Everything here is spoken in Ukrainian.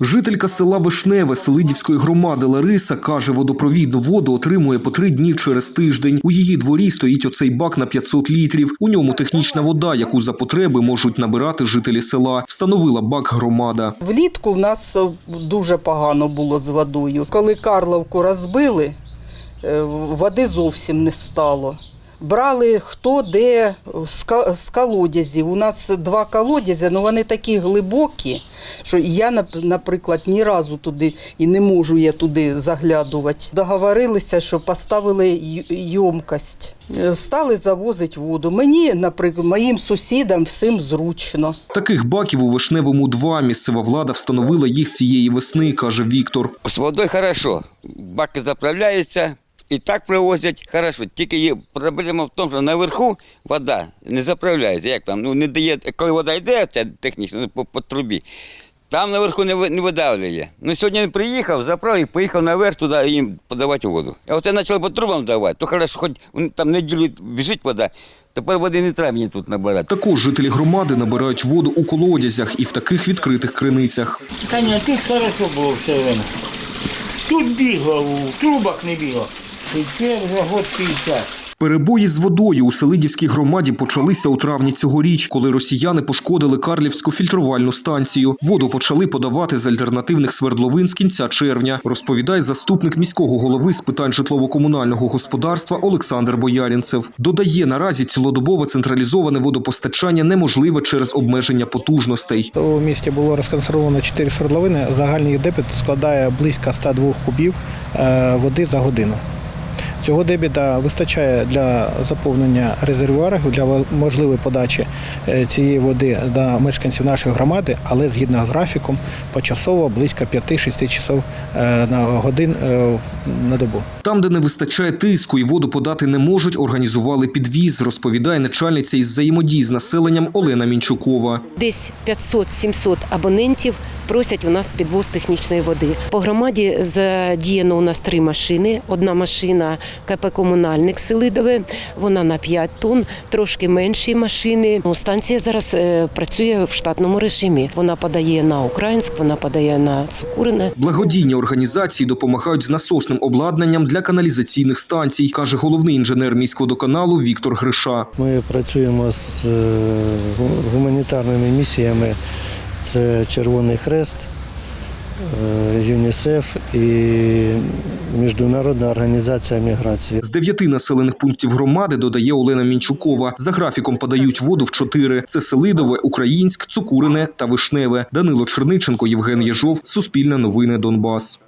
Жителька села Вишневе Селидівської громади Лариса каже, водопровідну воду отримує по три дні через тиждень. У її дворі стоїть оцей бак на 500 літрів. У ньому технічна вода, яку за потреби можуть набирати жителі села. Встановила бак громада. Влітку в нас дуже погано було з водою. Коли Карловку розбили, е, води зовсім не стало. Брали хто де з колодязів. У нас два колодязі, але вони такі глибокі, що я, наприклад, ні разу туди і не можу я туди заглядувати. Договорилися, що поставили й- ємкость. Е, Стали завозити воду. Мені, наприклад, моїм сусідам всім зручно. Таких баків у Вишневому два. Місцева влада встановила їх цієї весни, каже Віктор. З водою хорошо. Баки заправляються і так привозять хорошо. Тільки є проблема в тому, що наверху вода не заправляється. Як там? Ну не дає, коли вода йде, ця технічно ну, по, по трубі. Там наверху не, ви- не видавлює. Ну сьогодні він приїхав, заправив, поїхав наверх туди їм подавати воду. А оце почали по трубам давати, то хорошо, хоч вони там неділю біжить вода, тепер води не треба мені тут набирати. Також жителі громади набирають воду у колодязях і в таких відкритих криницях. Та ні, тут хорошо було все. Тут бігав, у трубах не бігав. І це вже год 50. Перебої з водою у Селидівській громаді почалися у травні цьогоріч, коли росіяни пошкодили Карлівську фільтрувальну станцію. Воду почали подавати з альтернативних свердловин з кінця червня, розповідає заступник міського голови з питань житлово-комунального господарства Олександр Боярінцев. Додає, наразі цілодобове централізоване водопостачання неможливе через обмеження потужностей. У місті було розконсервовано 4 свердловини. Загальний дебіт складає близько 102 кубів е, води за годину. Цього дебіта вистачає для заповнення резервуарів для можливої подачі е, цієї води до мешканців нашої громади, але згідно з графіком почасово близько 5-6 часов е, на годин е, на добу. Там, де не вистачає тиску і воду подати не можуть, організували підвіз, розповідає начальниця із взаємодії з населенням Олена Мінчукова. Десь 500-700 абонентів просять у нас підвоз технічної води. По громаді задіяно у нас три машини. Одна машина КП Комунальник Селидове, вона на 5 тонн, трошки менші машини. Ну, Станція зараз е, працює в штатному режимі. Вона подає на Українськ, вона подає на Цукурине. Благодійні організації допомагають з насосним обладнанням для каналізаційних станцій, каже головний інженер міськводоканалу Віктор Гриша. Ми працюємо з е, гуманітарними місіями. Це Червоний Хрест, е, ЮНІСЕФ і Міжнародна організація міграції. З дев'яти населених пунктів громади додає Олена Мінчукова. За графіком подають воду в чотири: це Селидове, Українськ, Цукурине та Вишневе. Данило Черниченко, Євген Єжов, Суспільне новини Донбас.